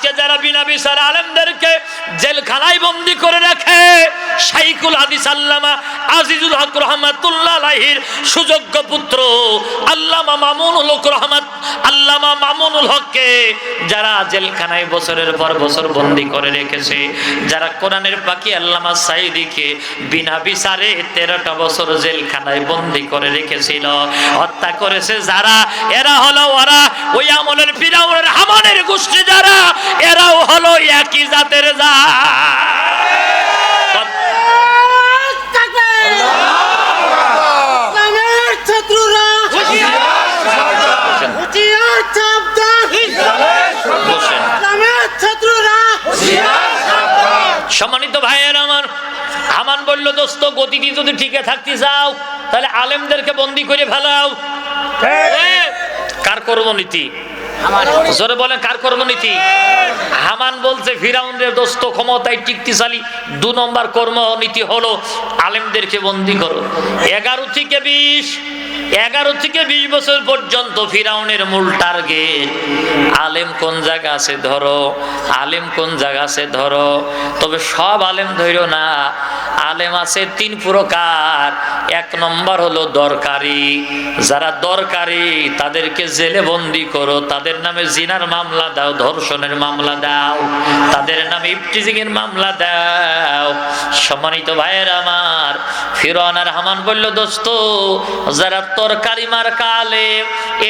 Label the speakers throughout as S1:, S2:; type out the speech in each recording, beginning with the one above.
S1: আজকে যারা বিনা বিচার আলেমদেরকে জেলখানায় বন্দি করে রাখে শাইকুল হাদিস আল্লামা আজিজুল হক রহমাতুল্লাহ আলাইহির সুযোগ্য পুত্র আল্লামা মামুনুল হক রহমাত, আল্লামা মামুনুল হককে যারা জেলখানায় বছরের পর বছর বন্দি করে রেখেছে, যারা কোরআনের পাখি আল্লামা সাইদিকে বিনা বিচারে তেরোটা বছর জেলখানায় বন্দি করে রেখেছিল, হত্যা করেছে যারা, এরা হলো ওরা ওই আমলের ফিরাউনের হামানের গোষ্ঠী যারা এরাও হলো একই জাতের যা সম্মানিত ভাইয়ের আমার হামান বলল দোস্ত গতিটি যদি ঠিকে থাকতে চাও তাহলে আলেমদেরকে বন্দি করে ফেলাও। এ, কার কর্মনীতি? জোরে বলেন কার কর্মনীতি? হামান বলছে ফিরাউনের দোস্ত ক্ষমতায় টিকতিশালী। দু নম্বর কর্মনীতি হলো আলেমদেরকে বন্দি করো। এগারো থেকে বিশ এগারো থেকে বিশ বছর পর্যন্ত ফিরাউনের মূল টার্গেট, আলেম কোন জায়গা আছে ধরো, আলেম কোন জায়গা আছে ধরো। তবে সব আলেম ধরো না, আলেম আছে তিন প্রকার। এক নম্বর হলো দরকারি। যারা দরকারি, তাদেরকে জেলে বন্দি করো। তাদের নামে জিনার মামলা দাও, ধর্ষণের মামলা দাও। তাদের নামে ইফটিজিং এর মামলা দাও। সম্মানিত ভাইয়ের আমার আর হামান বলল দোস্ত যারা তরকারি মার কালে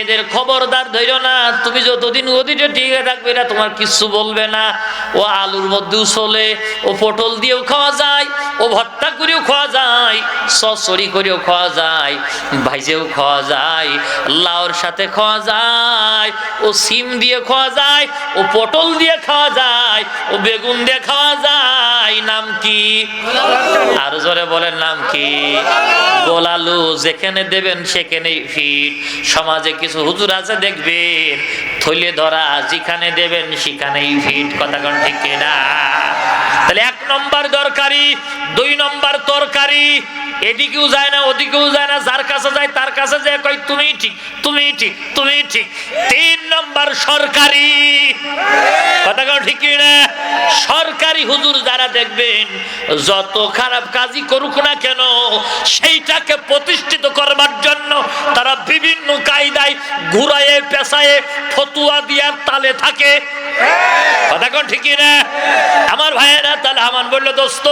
S1: এদের খবরদার ধৈর্য না। তুমি যতদিন ওদিকে ঠিক থাকবে এরা তোমার কিছু বলবে না। ও আলুর মধ্যেও চলে ও পটল দিয়েও খাওয়া যায় ও ভর্তা করেও খাওয়া যায় সসরি করেও খাওয়া যায় ভাইজেও খাওয়া যায় লাউর সাথে খাওয়া যায় ও সিম দিয়ে খাওয়া যায় ও পটল দিয়ে খাওয়া যায় ও বেগুন দিয়ে খাওয়া যায়। নাম কি? আর জোরে বলেন নাম কি? গোলালু যেখানে দেবেন সেখানেই ফিট। সমাজে কিছু হুজুর আছে দেখবেন থলে ধরা যেখানে দেবেন সেখানেই ফিট। কথা কোন ঠিক না তাহলে এক নম্বর দরকারি, দুই নম্বর তরকারি। এদিকেও যায় না, ওদিকেও যায় না, যার কাছে যায় তার কাছে যায় কই তুমি ঠিক তুমি ঠিক তুমি ঠিক। তিন নম্বর সরকারি। কথা ঠিক সরকারি হুজুর যারা দেখবেন, যত খারাপ কাজই করুক না কেন, সেইটাকে প্রতিষ্ঠিত করবার জন্য তারা বিভিন্ন কায়দায় ঘুরায়ে পেশায়ে ফতুয়া দিয়ার তালে থাকে। কথা কোন ঠিকই না আমার ভাইয়েরা, তাহলে আমার বলল, দোস্ত,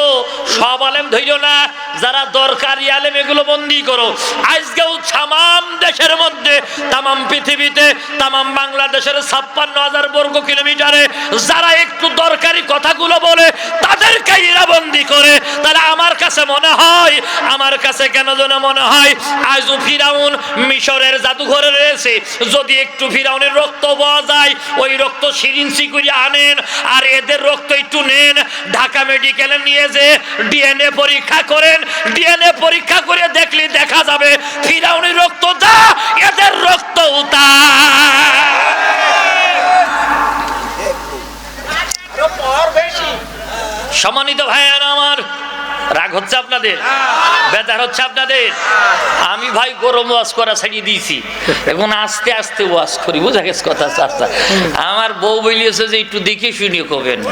S1: সব আলেম ধৈর্য না, যারা দরকারি আলেম, এগুলো বন্দি করো। আজকেও তামাম দেশের মধ্যে, তামাম পৃথিবীতে, তামাম বাংলাদেশের ছাপ্পান্ন হাজার বর্গ কিলোমিটারে যারা একটু দরকারি কথাগুলো বলে তাদেরকে এরা বন্দি করে। তাহলে আমার কাছে মনে হয়, আমার কাছে কেন যেন মনে হয়, আজও ফিরাউন মিশরের জাদুঘরে রয়েছে। যদি একটু ফিরাউনের রক্ত পাওয়া যায়, ওই রক্ত সিরিঞ্চি করে আনেন, আর এদের রক্ত একটু নেন। ঢাকা মেডিকেলে নিয়ে যে ডিএনএ পরীক্ষা করেন, ডিএনএ পরীক্ষা করে দেখলে দেখা যাবে, ফিরাউনের রক্ত যা, এদের রক্ত তা। সম্মানিত ভাইয়ার আমার রাগ হচ্ছে আপনাদের? বেজার হচ্ছে আপনাদের? আমি ভাই গরম ওয়াশ করা ছাড়িয়ে দিয়েছি। এখন আস্তে আস্তে ওয়াশ করি বুঝা গেছে কথা চারটা আমার বউ বলিয়েছে যে একটু দেখে শুনিয়ে কবেন।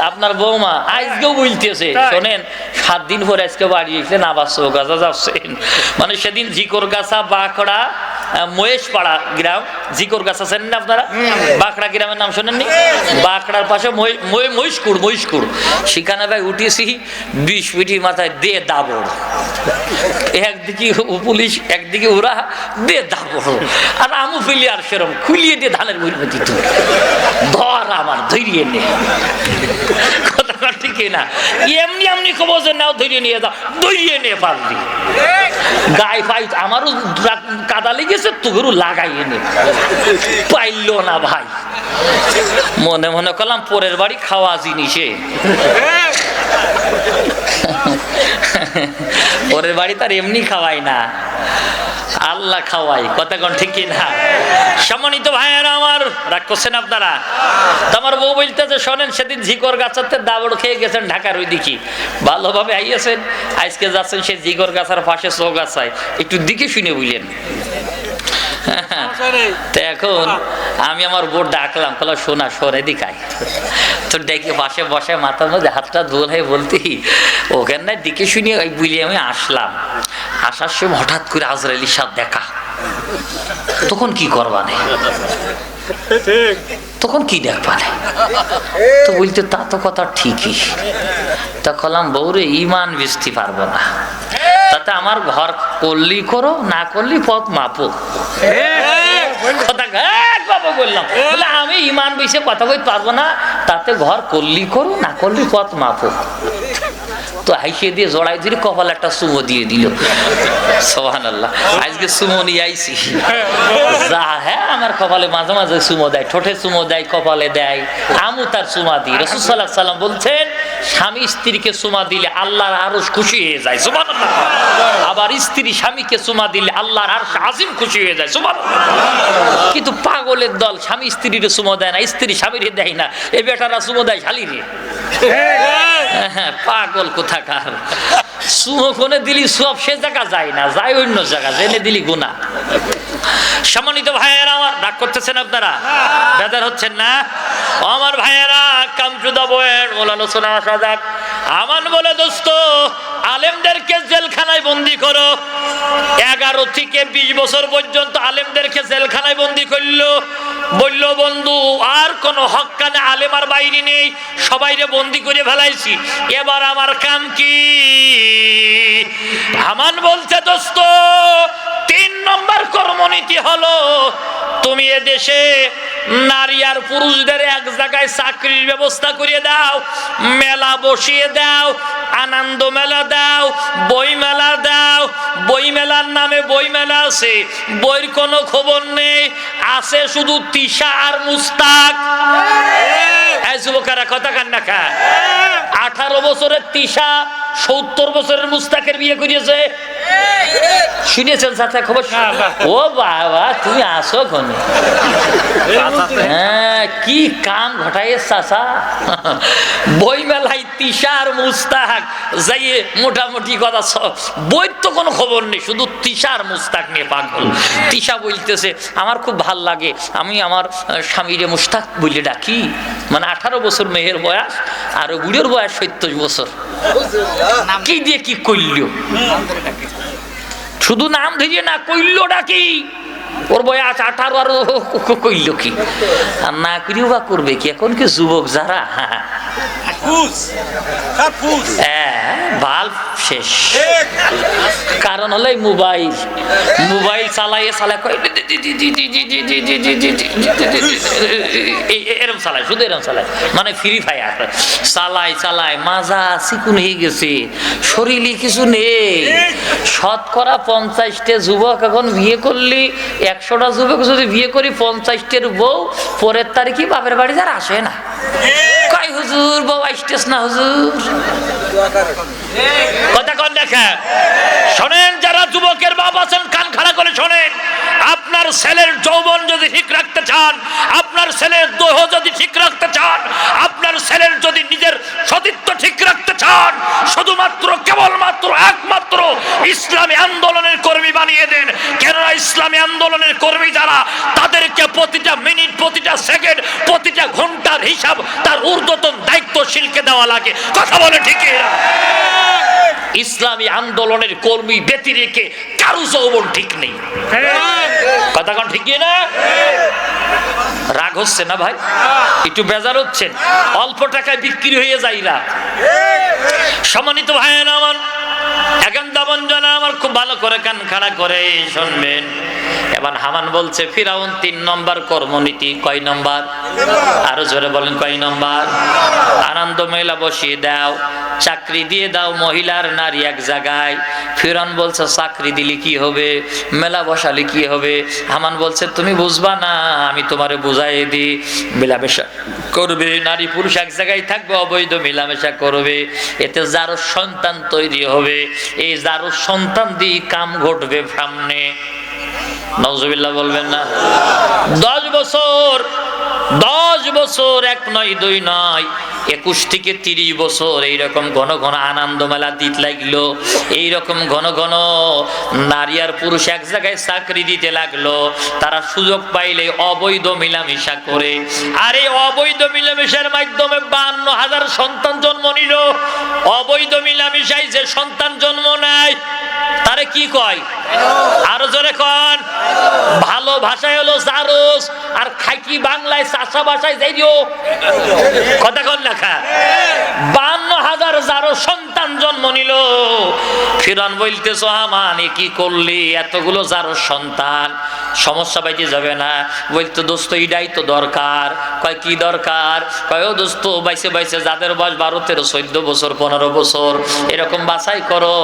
S1: আপনার বৌমা আজকেও বলতেছে শোনেন সাত দিন পরে আজকে বাড়ি এসেছেন আবার গাছা যাচ্ছেন। মানে সেদিন জিকর গাছা বাঁকড়া মহেশপাড়া গ্রাম জিকর গাছ আছেন না আপনারা? বাঁকড়া গ্রামের নাম শোনেননি? বাঁকড়ার পাশে মহি- মহি- মহিষকুড় মহিষকুড়। সেখানে ভাই উঠেছি পিঠি মাথায় দে দাবড় একদিকে পুলিশ, একদিকে ওরা দে দাবড় আর আমু ফেলি আর সেরম, খুলিয়ে দিয়ে ধানের বই দিত ধর আমার, ধৈর্য নে। না। এমনি এমনি খবর নাও নিয়ে ধৈর্য গায়ে পাই, আমারও কাদা লেগেছে, তোকেরও লাগাই এনে পাইল না ভাই। মনে মনে করলাম, পরের বাড়ি খাওয়া জিনিসে। পরের বাড়ি তার এমনি খাওয়াই না। আল্লাহ খাওয়াই, কথা কোন ঠিক না সম্মানিত ভাইয়েরা আমার, রাগ করছেন আপনারা? তোমার বউ বউ বলতেছে, শোনেন, সেদিন ঝিকর গাছাতে দাবড় খেয়ে গেছেন ঢাকার ওই দিকে ভালোভাবে আইয়াছেন, আজকে যাচ্ছেন সেই ঝিকর গাছার পাশে চোখ গাছায় একটু দিকে শুনে বুঝলেন তো এখন আমি আমার বোর্ড ডাকলাম কলা শোনা সরে দিকাই তো ডেকে পাশে বসে মাথার মধ্যে হাতটা ধোল হয়ে বলতি ওখানে দিকে শুনিয়ে ওই বুঝে আমি আসলাম। আসার সময় হঠাৎ করে আজরাইলির সাথে দেখা। তখন কি করবা নে? তখন কি দেখবা নে? তো বলতে তা তো কথা ঠিকই। তা কলাম বউরে ইমান বেচতে পারব না। তাতে আমার ঘর করলি করো না করলি পথ মাপো। কথা এক বললাম। আমি ইমান বিষয়ে কথা বলতে পারব না তাতে ঘর করলি করো না করলি পথ মাপো। তো হাইসিয়ে দিয়ে জড়াই ধরে কপাল একটা সুমো দিয়ে দিল। সোহান আল্লাহ আজকে সুমো নিয়ে আইছি। যা হ্যাঁ আমার কপালে মাঝে মাঝে সুমো দেয়, ঠোঁটে সুমো দেয়, কপালে দেয়। আমু তার সুমা দিই। রসুল সাল্লাহ সাল্লাম বলছেন, স্বামী স্ত্রীকে সুমা দিলে আল্লাহর আরও খুশি হয়ে যায়। সুমান আবার স্ত্রী স্বামীকে সুমা দিলে আল্লাহর আর আজিম খুশি হয়ে যায়। সুমান কিন্তু পাগলের দল স্বামী স্ত্রীর সুমো দেয় না, স্ত্রী স্বামীর দেয় না। এ বেটারা সুমো দেয় শালিরে। পাগল কোথাকার? সুমো কোনে দিলি সব সে জায়গা যায় না, যায় অন্য জায়গা, জেনে দিলি গুণা সম্মানিত ভাইয়েরা, আমার রাগ করতেছেন আপনারা? বেদার হচ্ছেন না? আমার ভাইয়েরা কাম টু দা বয়ের মূল আলোচনা আসা যাক। আমান বলে, দোস্ত, আলেমদেরকে জেলখানায় বন্দি করো। এগারো থেকে বিশ বছর পর্যন্ত আলেমদেরকে জেলখানায় বন্দি করল। বলল, বন্ধু, আর কোন হকানে আলেম আর বাইরে নেই। সবাইরে বন্দি করে ফেলাইছি। এবার আমার কাম কি? আমান বলছে, দোস্ত, তিন নম্বর এমন ইতি হলো? তুমি এ দেশে নারী আর পুরুষদের এক জায়গায় চাকরির ব্যবস্থা করিয়ে দাও মেলা বসিয়ে দাও আনন্দ মেলা দাও বই মেলা দাও। বই মেলার নামে বই মেলা আছে বইয়ের কোনো খবর নেই আছে শুধু তিশা আর মুস্তাক। যুবকেরা কথা কান্না খা। আঠারো বছরের তিশা সত্তর বছরের মুস্তাকের বিয়ে করিয়েছে। শুনেছেন চাচা খবর? ও বাবা তুমি আসো কোনে হ্যাঁ কি কাম ঘটায় চাচা? বই মেলায় তিশার মুস্তাক যাইয়ে মোটামুটি কথা বইয়ের তো কোনো খবর নেই শুধু তিশার মুস্তাক নিয়ে পাগল। তিশা বলতেছে আমার খুব ভালো লাগে আমি আমার স্বামীরে মুস্তাক বলে ডাকি। মানে আঠারো বছর মেয়ের বয়স আর বুড়োর বয়স সত্তর বছর। কি দিয়ে কি করল শুধু নাম ধরিয়ে না কইল ডাকি। ওর বয়স আঠারো আর কইল কি আর না করিও বা করবে কি এখন কি যুবক যারা কারণ হলো মোবাইল মোবাইল চালাইয়ে চালাই এরম চালায় শুধু এরম চালায় মানে ফ্রি ফায়ার চালায় চালায় মাজা চিকুন হয়ে গেছে শরীরে কিছু নেই শতকরা পঞ্চাশটা যুবক এখন বিয়ে করলি একশোটা যুবক যদি বিয়ে করি পঞ্চাশটের বউ পরের তারিখে বাপের বাড়ি যারা আসে না। কয় হুজুর বউ আসতেস না হুজুর? কথা দেখা শোনেন, যারা যুবকের বাপ আছেন, কান খাড়া করে শোনেন। আপনার ছেলের যৌবন যদি ঠিক রাখতে চান, আপনার ছেলের দেহ যদি ঠিক রাখতে চান, আপনার ছেলের যদি নিজের সতীত্ব ঠিক রাখতে চান, শুধুমাত্র, কেবলমাত্র, একমাত্র ইসলামী আন্দোলনের কর্মী বানিয়ে দেন। কেননা ইসলামী আন্দোলনের কর্মী যারা, তাদেরকে প্রতিটা মিনিট, প্রতিটা সেকেন্ড, প্রতিটা ঘণ্টার হিসাব তার ঊর্ধ্বতন দায়িত্বশীলকে দেওয়া লাগে। কথা বলে ঠিকই ইসলামী আন্দোলনের কর্মী ব্যতি রেখে কারও যৌবন ঠিক নেই। কথা কোন ঠিক না রাগ হচ্ছে না ভাই? একটু বেজার হচ্ছেন। অল্প টাকায় বিক্রি হয়ে না সম্মানিত ভাই আমার আমার খুব ভালো করে কান খাড়া করে, শুনবেন। এবার হামান বলছে, ফিরাউন তিন নম্বর কর্মনীতি, কয় নম্বর? আরও জোরে বলেন, কয় নম্বর? আনন্দ মেলা বসিয়ে দাও, চাকরি দিয়ে দাও মহিলার নারী এক জায়গায়। ফিরাউন বলছে, চাকরি দিলে কি হবে? মেলা বসালে কি হবে? হামান বলছে, তুমি বুঝবা না, আমি তোমারে বুঝাই দিই। মেলামেশা করবে, নারী পুরুষ এক জায়গায় থাকবে, অবৈধ মেলামেশা করবে, এতে যারো সন্তান তৈরি হবে, এই যারো সন্তান দিয়ে কাম ঘটবে সামনে। নজবিল্লা বলবেন না। দশ বছর দশ বছর এক নয়, দুই নয় একুশ থেকে তিরিশ বছর এইরকম ঘন ঘন আনন্দ মেলা দিত লাগল, এইরকম ঘন ঘন নারী আর পুরুষ এক জায়গায় চাকরি দিতে লাগল, তারা সুযোগ পাইলে অবৈধ মিলামিশা করে। আর এই অবৈধ মিলামিশার মাধ্যমে বান্ন হাজার সন্তান জন্ম নিল। অবৈধ মিলামিশায় যে সন্তান জন্ম নেয় তারে কি কয়? আরও জোরে কন। ভালো ভাষায় হলো জারস আর খাইকি বাংলায় চাষা ভাষায় দিও কথা কন লেখা বান্ন হাজার যারো সন্তান জন্ম নিল। ফিরন বলতেছ, আমান কি করলি? এতগুলো যারো সন্তান? সমস্যা যাবে না। দোস্ত, এটাই তো দরকার। কয়, কি দরকার? কয় দোস্ত যাদের বয়স বারো, তেরো, চোদ্দ বছর, পনেরো বছর, এরকম বাছাই করো।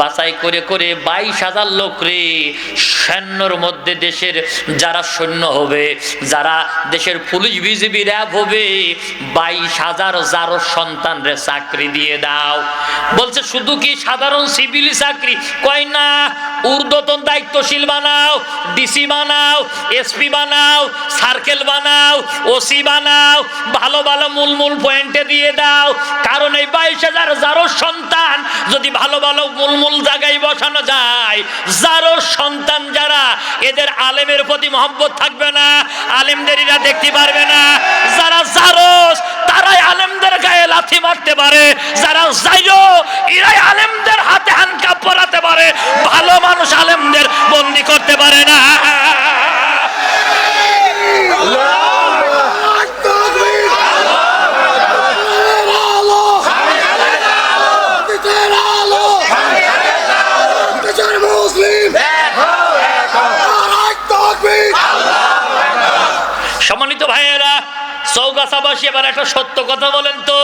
S1: বাছাই করে করে বাইশ হাজার লোক রে, সৈন্যর মধ্যে দেশের যারা সৈন্য হবে, যারা দেশের পুলিশ বিজিবি র্যাব হবে, বাইশ হাজার যারো সন্তান রে চাকরি দিয়ে দাও। বলছে, শুধু কি সাধারণ সিভিল চাকরি? কয়, না, ঊর্ধ্বতন দায়িত্বশীল বানাও, ডিসি বানাও, এসপি বানাও, সার্কেল বানাও, ওসি বানাও, ভালো ভালো মূল মূল পয়েন্টে দিয়ে দাও। কারণ এই বাইশ হাজার যারো সন্তান যদি ভালো ভালো মূল মূল জায়গায় বসানো যায়, যারো সন্তান যারা, এদের আলেমের প্রতি মহব্বত থাকবে না আলেমদের দেখতে পারবে না যারা জারস তারাই আলেমদের গায়ে লাথি মারতে পারে, যারা যাইরো এরাই আলেমদের হাতে হানকা পরাতে পারে। ভালো মানুষ আলেমদের বন্দি করতে পারে না। সম্মানিত ভাইয়েরা চৌগাছাবাসী এবার একটা সত্য কথা বলেন তো।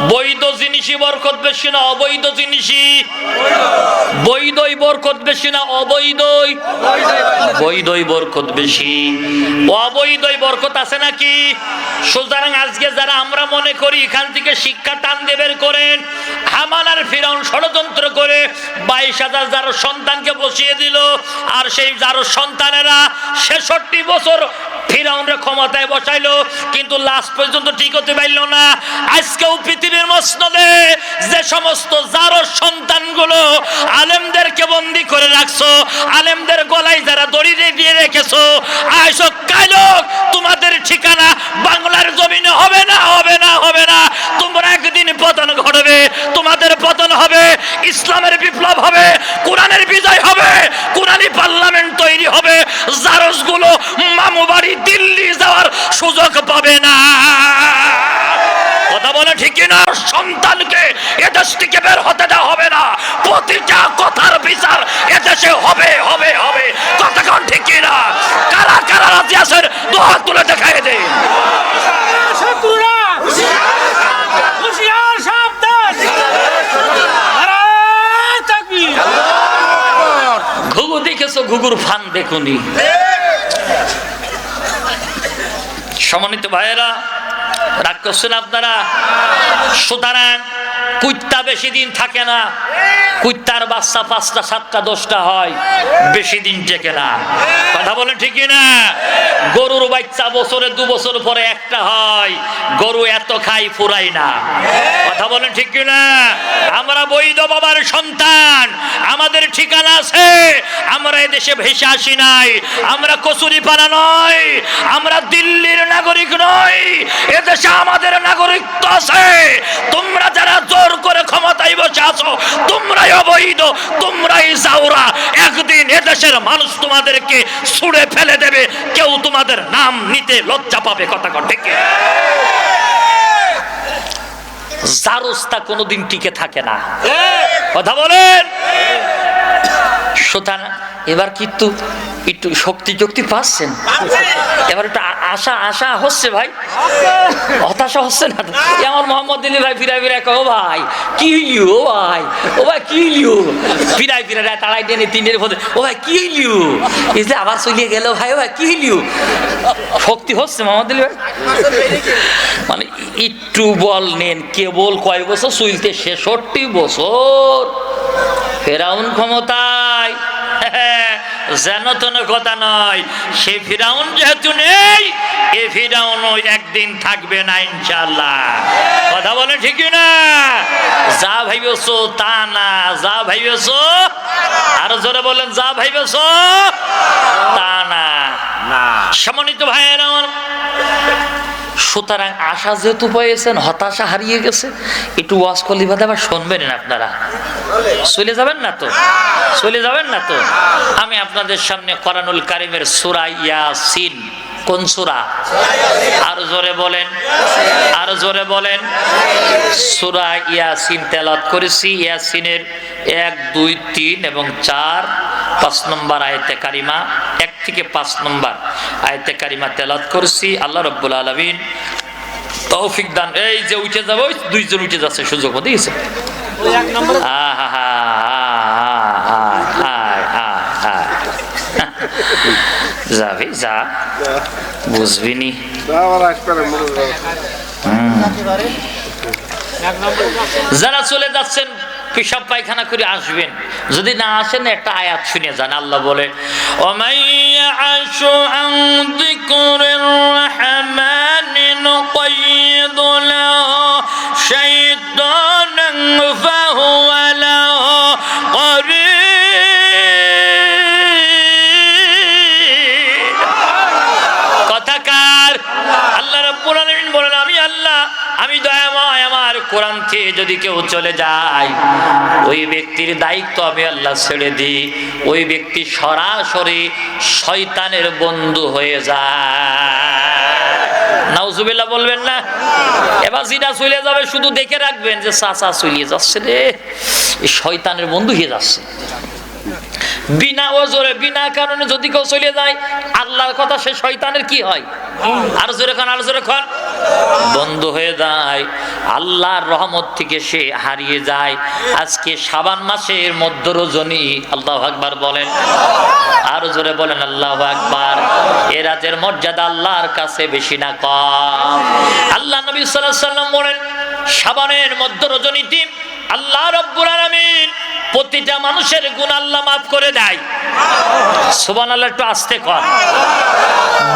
S1: বৈধ জিনিসই বরকত বেশি না অবৈধ জিনিসই। বৈধই বরকত বেশি না অবৈধই। বৈধই বরকত বেশি। অবৈধই বরকত আছে নাকি? সুতরাং আজকে যারা আমরা মনে করি, এখান থেকে শিক্ষা টান দেবের করেন। হামালার ফিরাউন ষড়যন্ত্র করে বাইশ হাজার যারো সন্তানকে বসিয়ে দিল, আর সেই যারো সন্তানেরা ছেষট্টি বছর আলেমদের গলায় যারা রেখেছো তোমাদের ঠিকানা বাংলার জমিনে হবে না হবে না হবে না। তোমরা একদিন পতন ঘটবে, তোমাদের পতন হবে ইসলামের বিপ্লব হবে, কোরআনের বিজয় হবে কোরআনি পার্লামেন্ট তৈরি হবে জারসগুলো মামু বাড়ি দিল্লি যাওয়ার সুযোগ পাবে না। কথা বলে ঠিক না? সন্তানকে এদেশ থেকে বের হতে দেওয়া হবে না। প্রতিটা কথার বিচার এদেশে হবে হবে হবে। কথা কোন ঠিক না? কারা কারা রাজি আছেন? দোয়া তুলে দেখাই দেয় দেখেছ ঘুঘুর ফান দেখুনি? সমন্বিত ভাইয়েরা রাগ করছেন আপনারা? সুতরাং কুত্তা বেশি দিন থাকে না। কুত্তার বাচ্চা পাঁচটা, সাতটা, দশটা হয়, বেশি দিন টেকে না। কথা বলেন ঠিকই না গরুর বাচ্চা বছরে দু বছর পরে একটা হয়, গরু এত খাই ফুরাই না। কথা বলেন ঠিক না আমরা বৈধ বাবার সন্তান, আমাদের ঠিকানা আছে, আমরা এদেশে ভেসে আসি নাই, আমরা কচুরি পানা নয়, আমরা দিল্লির নাগরিক নই, এদেশে আমাদের নাগরিকত্ব আছে। তোমরা যারা জোর করে ক্ষমতায় বসে আছো। তোমরাই অবৈধ তোমরাই যাওরা একদিন এদেশের মানুষ তোমাদেরকে ছুঁড়ে ফেলে দেবে। কেউ তোমাদের নাম নিতে লজ্জা পাবে কথা কর ঠিক কি? জারস্তা কোনোদিন টিকে থাকে না। কথা বলেন। সুতরাং এবার কিন্তু একটু শক্তি শক্তি পাচ্ছেন। এবার একটু আশা আশা হচ্ছে ভাই। হতাশা হচ্ছে না? এমন মোহাম্মদ দিলি ভাই ফিরাই ফিরাই কো ভাই, কি লিও ও ভাই? ও ভাই, কি লিও? ফিরাই ফিরাই রাত আড়াই দিনে তিনের পথে ও ভাই, কি লিও? যে আবার চলিয়ে গেল ভাই, ও ভাই, কি লিও? শক্তি হচ্ছে মোহাম্মদ দিলি ভাই? মানে একটু বল নেন, কেবল কয় বছর চলতে? ছেষট্টি বছর। ফেরাউন ক্ষমতায়। যেন তেন কথা নয় সে ফিরাউন যেহেতু নেই এ ফিরাউনও একদিন থাকবে না ইনশাল্লাহ কথা বলেন ঠিকই না যা ভাইবেছো তা না যা ভাইবেছো আর জোরে বলেন যা ভাইবেছো তা না। সম্মানিত ভাইয়ের আমার সুতরাং আশা যেহেতু পেয়েছেন, হতাশা হারিয়ে গেছে, একটু ওয়াজ করলি বাদে আবার শুনবেন না আপনারা। চলে যাবেন না তো? চলে যাবেন না তো? আমি আপনাদের সামনে করানুল কারিমের সুরা ইয়াসিন। কোন সুরা? আর জোরে বলেন, আর জোরে বলেন। সুরা ইয়াসিন তেলাত করেছি। ইয়াসিনের এক, দুই, তিন এবং চার। পাঁচ নম্বর আয়তে কারিমা এক থেকে পাঁচ নম্বর আয়তে কারিমা তেলাত করেছি। আল্লাহ রব্বুল আলমিন তৌফিক দান। এই যে উঠে যাব দুইজন উঠে যাচ্ছে সুযোগ মতো দিয়েছে
S2: এক নম্বর
S1: আহা যাবি যা বুঝবি নি। যারা চলে যাচ্ছেন পেশাব পায়খানা করে আসবেন। যদি না আসেন, একটা আয়াত শুনে যান, আল্লাহ বলে নং আশু থেকে যদি কেউ চলে যায়, ওই ব্যক্তির দায়িত্ব আমি আল্লাহ ছেড়ে দিই। ওই ব্যক্তি সরাসরি শয়তানের বন্ধু হয়ে যায়। নাউজুবিল্লাহ বলবেন না? এবার যেটা চলে যাবে, শুধু দেখে রাখবেন যে চাচা চলিয়ে যাচ্ছে রে। শয়তানের বন্ধু হয়ে যাচ্ছে। বিনা ওজোরে, বিনা কারণে যদি কেউ চলে যায়, আল্লাহর কথা সে শয়তানের কি হয়? আর জোরে খান, আর জোরে খান। বন্ধ হয়ে যায়, আল্লাহর রহমত থেকে সে হারিয়ে যায়। আজকে সাবান মাসের মধ্য রজনী, আল্লাহ আকবার বলেন। আরও জোরে বলেন, আল্লাহ আকবার। এ রাতের মর্যাদা আল্লাহর কাছে বেশি না কম। আল্লাহ নবী সাল্লাম বলেন, সাবানের মধ্য রজনীতে আল্লাহ রব্বুর আলামিন প্রতিটা মানুষের গুণ আল্লাহ মাফ করে দেয়। সুবান আল্লাহ একটু আসতে কর।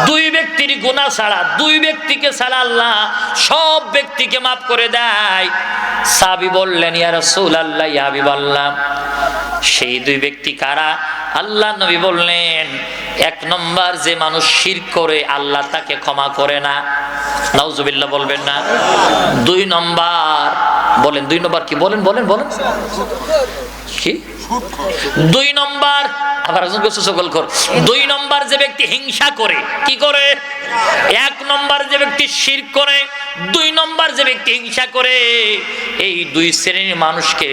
S1: দুই ব্যক্তির গুণা ছাড়া, দুই ব্যক্তিকে ছাড়া আল্লাহ সব ব্যক্তিকে মাফ করে দেয়। সাবি বললেন, ইয়া সুল আল্লাহ ইয়াবি হাবিবাল্লাহ সেই দুই ব্যক্তি কারা? আল্লাহ নবী বললেন এক নম্বর যে মানুষ শির করে আল্লাহ তাকে ক্ষমা করে না। নাউজুবিল্লাহ বলবেন না। দুই নম্বর বলেন দুই নম্বর কি? বলেন বলেন বলেন। কি? দুই নম্বর দুই নম্বর যে ব্যক্তি হিংসা করে, কি করে? এক নম্বর যে ব্যক্তি শির করে, দুই নম্বর যে ব্যক্তি হিংসা করে, এই দুই শ্রেণির মানুষকে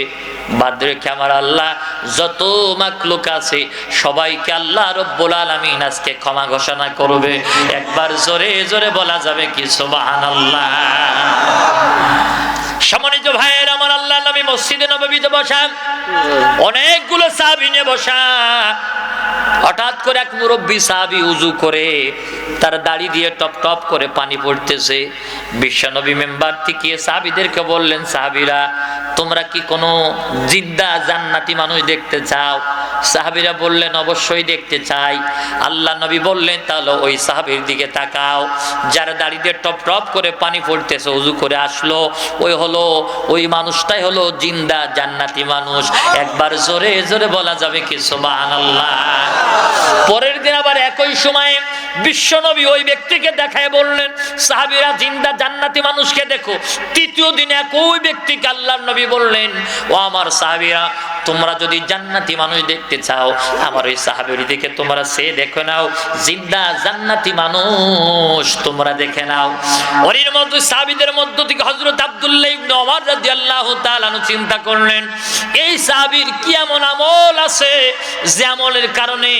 S1: বাদ রেখে আমার আল্লাহ যত মাকলুক আছে, সবাইকে আল্লাহ রব্বুল আলামিন আজকে ক্ষমা ঘোষণা করবে। একবার জোরে জোরে বলা যাবে কি, সুবহানাল্লাহ। সম্মানিত ভাইয়ের, আমার আল্লাহ নবী মসজিদে নবীতে বসা। অনেকগুলো সাহাবি নিয়ে বসা। হঠাৎ করে এক মুরব্বী সাহাবি উজু করে তার দাড়ি দিয়ে টপ টপ করে পানি পড়তেছে। বিশ্বনবী মেম্বার থেকে সাহাবিদেরকে বললেন, সাহাবিরা, তোমরা কি কোনো জিদ্দা, জান্নাতি মানুষ দেখতে চাও? সাহাবিরা বললেন, অবশ্যই দেখতে চাই। আল্লাহ নবী বললেন, তাহলে ওই সাহাবির দিকে তাকাও। যার দাড়িতে টপ টপ করে পানি পড়তেছে, উজু করে আসলো। ওই হলো, ওই মানুষটাই হলো জিন্দা জান্নাতি মানুষ। একবার জোরে জোরে বলা যাবে কি আল্লাহ পরের দিন আবার একই সময়ে বিশ্বনবী ওই ব্যক্তিকে দেখায় বললেন, সাহাবীরা জিন্দা জান্নাতি মানুষকে দেখো। তৃতীয় দিনে একই ব্যক্তিকে আল্লাহর নবী বললেন, ও আমার সাহাবীরা, তোমরা যদি জান্নাতি মানুষ দেখতে চাও, আমার ওই সাহাবের দিকে তোমরা সে দেখে নাও। জিন্দা জান্নাতি মানুষ তোমরা দেখে নাও। ওরির মধ্যে, সাহাবীদের মধ্য থেকে হযরত আব্দুল্লাহ ইবনে ওমর রাদিয়াল্লাহু তাআলা চিন্তা করলেন, এই সাহাবীর কি এমন আমল আছে যে আমলের কারণে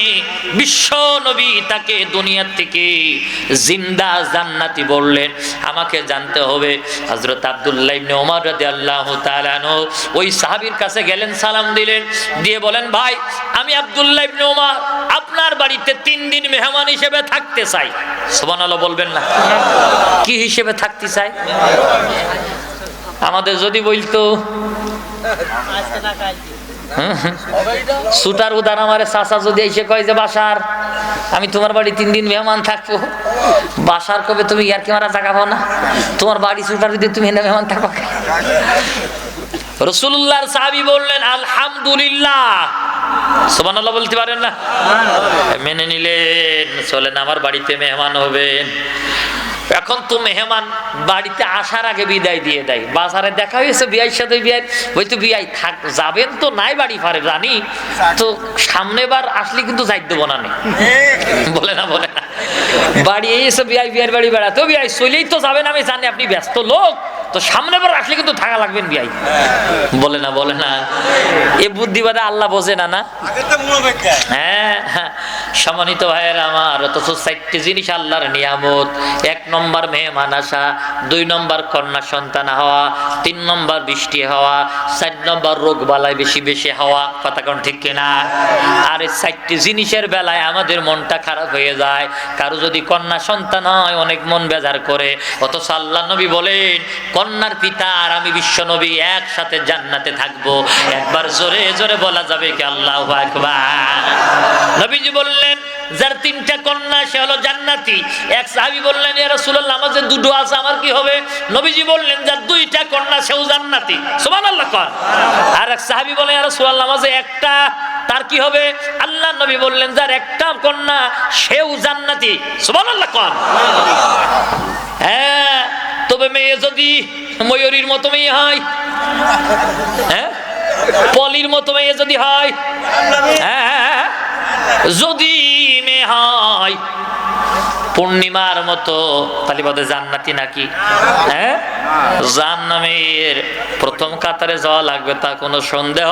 S1: বিশ্ব নবী তাকে দুনিয়ার থেকে জিন্দা জান্নাতি বললেন, আমাকে জানতে হবে, হযরত আব্দুল্লাহ ইবনে ওমর রাদিয়াল্লাহু তাআলা ওই সাহাবীর কাছে গেলেন, সালাম দিলেন, দিয়ে বলেন, ভাই, আমি আব্দুল্লাহ ইবনে ওমর আপনার বাড়িতে তিন দিন মেহমান হিসেবে থাকতে চাই। সুবহানাল্লাহ বলবেন না। কি হিসেবে থাকতে চাই? আমাদের যদি বলতো সুটার উদার আমার চাচা যদি এসে কয় যে বাসার আমি তোমার বাড়ি তিন দিন মেহমান থাকব। বাসার কবে তুমি ইয়ার কি মারা পাও না? তোমার বাড়ি সুটার যদি তুমি এনে মেহমান থাকো রসুল্লাহর সাহাবি বললেন আলহামদুলিল্লাহ। সুবহানাল্লাহ বলতে পারেন না? মেনে নিলেন চলেন আমার বাড়িতে মেহমান হবেন। এখন তো মেহমান বাড়িতে আসার আগে বিদায় দিয়ে দেয়। বাজারে দেখা হয়েছে বিয়ার সাথে বিয়ার। ওই তো বিয়াই থাক যাবেন তো নাই বাড়ি ফারে জানি তো সামনে বার আসলে কিন্তু যাই দেবো না নে। বলে না বলে না। বাড়ি এসে বিয়াই বিয়ার বাড়ি বেড়াতে বিয়াই চলেই তো যাবেন আমি জানি আপনি ব্যস্ত লোক। তো সামনে বার আসলে কিন্তু থাকা লাগবেন বিয়াই বলে না বলে না। এ বুদ্ধিবাদে আল্লাহ বোঝে না না? হ্যাঁ হ্যাঁ, সম্মানিত ভাইয়ের আমার, অথচ চারটি জিনিস আল্লাহর নিয়ামত। এক নম্বর মেহমান আসা, দুই নম্বর কন্যা সন্তান হওয়া, তিন নম্বর বৃষ্টি হওয়া, চার নম্বর রোগ বালায় বেশি বেশি হওয়া, কথা কোন ঠিক কিনা? আর এই চারটি জিনিসের বেলায় আমাদের মনটা খারাপ হয়ে যায়। কারও যদি কন্যা সন্তান হয়, অনেক মন বেজার করে। অথচ আল্লাহ নবী বলেন, কন্যার পিতা আর আমি বিশ্ব নবী একসাথে জান্নাতে থাকব। একবার জোরে জোরে বলা যাবে কি আল্লাহ আকবার? নবীজি বললেন, যার তিনটা কন্যা, সে হলো জান্নাতি। এক সাহাবী বললেন, ইয়া রাসূলুল্লাহ আমাদের দুটো আছে, আমার কি হবে? নবীজি বললেন, যার দুইটা কন্যা, সেও জান্নাতি। সুবহানাল্লাহ কর আর এক সাহাবী বলে, ইয়া রাসূলুল্লাহ আমাদের একটা, তার কি হবে? আল্লাহ নবী বললেন, যার একটা কন্যা, সেও জান্নাতি। সুবহানাল্লাহ কর হ্যাঁ তবে মেয়ে যদি ময়ূরীর মতো মেয়ে হয় হ্যাঁ পলির মতো মেয়ে যদি হয় হ্যাঁ যদি মেয়ে হয়, পূর্ণিমার মতো, তাহলে বলে জান্নাতি নাকি? হ্যাঁ? জান্নামের প্রথম কাতারে যাওয়া লাগবে, তা কোনো সন্দেহ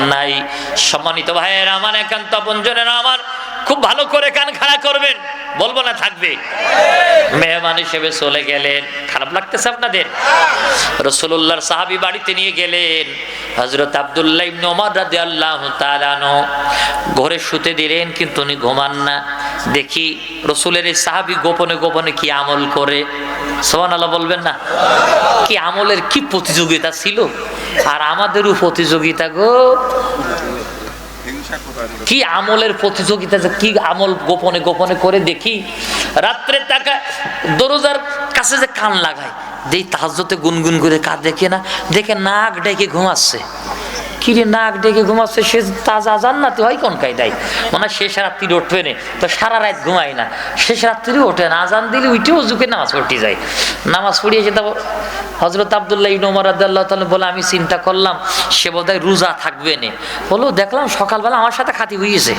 S1: নাই। সম্মানিত ভাইয়ের, আমার একান্ত আপনজনের আমার, খুব ভালো করে কান খাড়া করবেন। বলব না, থাকবে। মেহমান হিসেবে চলে গেলেন। খারাপ লাগতেছে আপনাদের? রসুল্লাহর সাহাবি বাড়িতে নিয়ে গেলেন। হজরত আবদুল্লাহ ইবনে ওমর ঘরে শুতে দিলেন, কিন্তু উনি ঘুমান না। দেখি রসুলের এই সাহাবি গোপনে গোপনে কি আমল করে। সুবহানাল্লাহ বলবেন না? কি আমলের কি প্রতিযোগিতা ছিল? আর আমাদেরও প্রতিযোগিতা গো। কি আমলের প্রতিযোগিতা কি আমল গোপনে গোপনে করে দেখি। রাত্রে টাকা দরজার কাছে যে কান লাগায়। যেই তাহাজতে গুনগুন করে কার দেখে না? দেখে নাক ডেকে ঘুমাচ্ছে। কিরে নাক ডেকে ঘুমাচ্ছে, সে তাজা জান্নাতি হয় কোন কায়দায়? মানে শেষ রাত্রি উঠবে না। তো সারা রাত ঘুমায় না। শেষ রাত্রি ওঠে না। আজান দিলে উঠে উজুকে নামাজ পড়তে যায়। নামাজ পড়িয়ে সে সেটা হজরত আবদুল্লাহ ইবনে ওমর রাদিয়াল্লাহু তাআলা বলে, আমি চিন্তা করলাম, সে বোধহয় রোজা থাকবে না। বলো, দেখলাম সকালবেলা আমার সাথে খাতি হয়েছে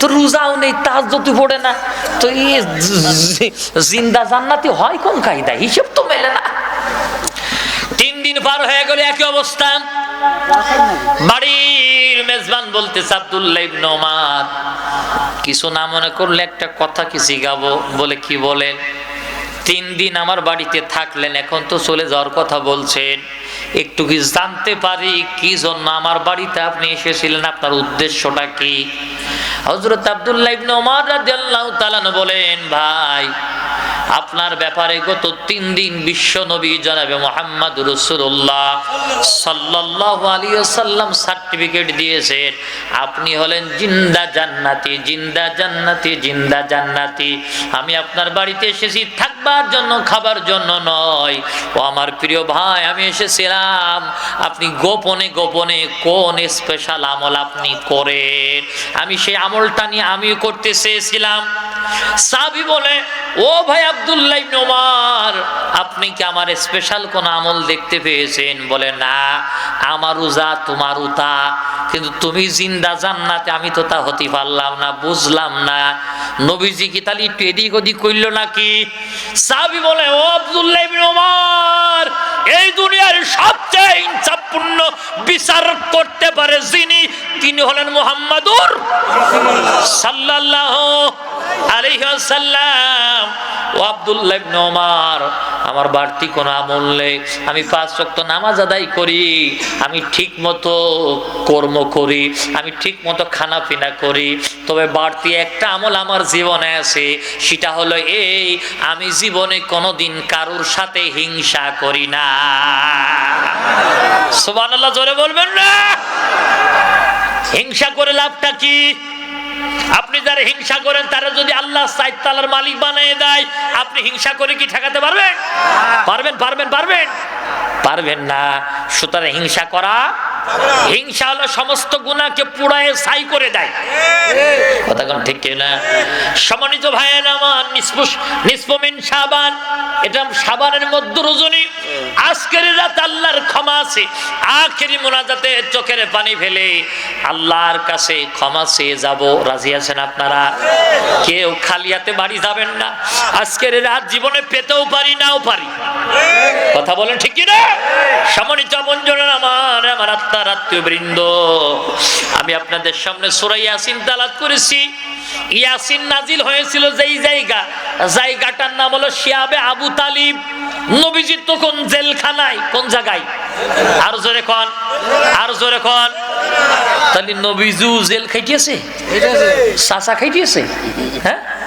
S1: তো রোজাও নেই তাজ যদি পড়ে না। তো জি- জিন্দা জান্নাতি হয় কোন কায়দা হিসেব তো মেলে না। তিন দিন পার হয়ে গেল, একই অবস্থা। বাড়ির মেজবান বলতে আব্দুল্লাহ ইবনে কিছু না মনে করলে একটা কথা কি শিখাবো বলে কি বলেন? তিন দিন আমার বাড়িতে থাকলেন, এখন তো চলে যাওয়ার কথা বলছেন। একটু কি জানতে পারি কি জন্য আমার বাড়িতে আপনি এসেছিলেন? আপনার উদ্দেশ্যটা কি? হজরত আব্দুল্লাহ বলেন, ভাই আপনার ব্যাপারে গত তিন দিন বিশ্ব নবী জনাবে মোহাম্মদ রসুল্লাহ সাল্লাল্লাহু আলাইহি সাল্লাম সার্টিফিকেট দিয়েছেন। আপনি হলেন জিন্দা জান্নাতি জিন্দা জান্নাতি জিন্দা জান্নাতি। আমি আপনার বাড়িতে এসেছি থাকবার জন্য, খাবার জন্য নয়। ও আমার প্রিয় ভাই, আমি এসেছিলাম। আপনি গোপনে গোপনে কোন স্পেশাল আমল আপনি করেন? আমি সেই আমলটা নিয়ে আমিও করতে চেয়েছিলাম। সাবি বলে, ও ভাই আব্দুল্লাহ ইবনে ওমর আপনি কি আমার স্পেশাল কোন আমল দেখতে পেয়েছেন? বলে, না, আমার উজা তোমার উতা, কিন্তু তুমি জিন্দা জান্নাতে, আমি তো তা হতে পারলাম না, বুঝলাম না। নবীজি কি তাহলে একটু এদিক ওদিক করল নাকি? সাবি বলে, ও আব্দুল্লাহ এই দুনিয়ার সবচেয়ে ইনসাফপূর্ণ বিচার করতে পারে যিনি, তিনি হলেন মুহাম্মাদুর সাল্লাল্লাহু আমার বাড়তি কোনো আমল নেই, আমি পাঁচ নামাজ আদায় করি, আমি ঠিক মতো কর্ম করি, আমি ঠিক মতো খানা পিনা করি, তবে বাড়তি একটা আমল আমার জীবনে আছে, সেটা হলো এই, আমি জীবনে কোনোদিন কারোর সাথে হিংসা করি না। সুবহানাল্লাহ, জোরে বলবেন না? হিংসা করে লাভটা কি? আপনি যারা হিংসা করেন, তারা যদি আল্লাহ সাইতালার মালিক বানিয়ে দেয়, আপনি হিংসা করে কি ঠেকাতে পারবেন? পারবেন পারবেন পারবেন? পারবেন না। সুতরাং হিংসা করা হিংসা সমস্ত গুণাকে পুড়ায় ছাই করে দেয়। আমার সাবানের মধ্য আজকের ক্ষমা চোখের পানি ফেলে আল্লাহর কাছে ক্ষমা চেয়ে যাব। রাজি আছেন আপনারা? কেউ খালিয়াতে বাড়ি যাবেন না। আজকের রাত জীবনে পেতেও পারি, নাও পারি। কথা বলেন ঠিক না সম্মানিত মঞ্জনের আমার আমার আত্মার আত্মীয় বৃন্দ আমি আপনাদের সামনে সুরাই ইয়াসিন তালাত করেছি। ইয়াসিন নাজিল হয়েছিল যেই জায়গা। জায়গাটার নাম হলো শিয়াবে আবু তালিব। নবীজি তখন জেলখানায় কোন জায়গায়? আর জোরে কন আর জোরে কন। তাহলে নবীজু জেল খাইটিয়েছে। চাচা খাইটিয়েছে? হ্যাঁ?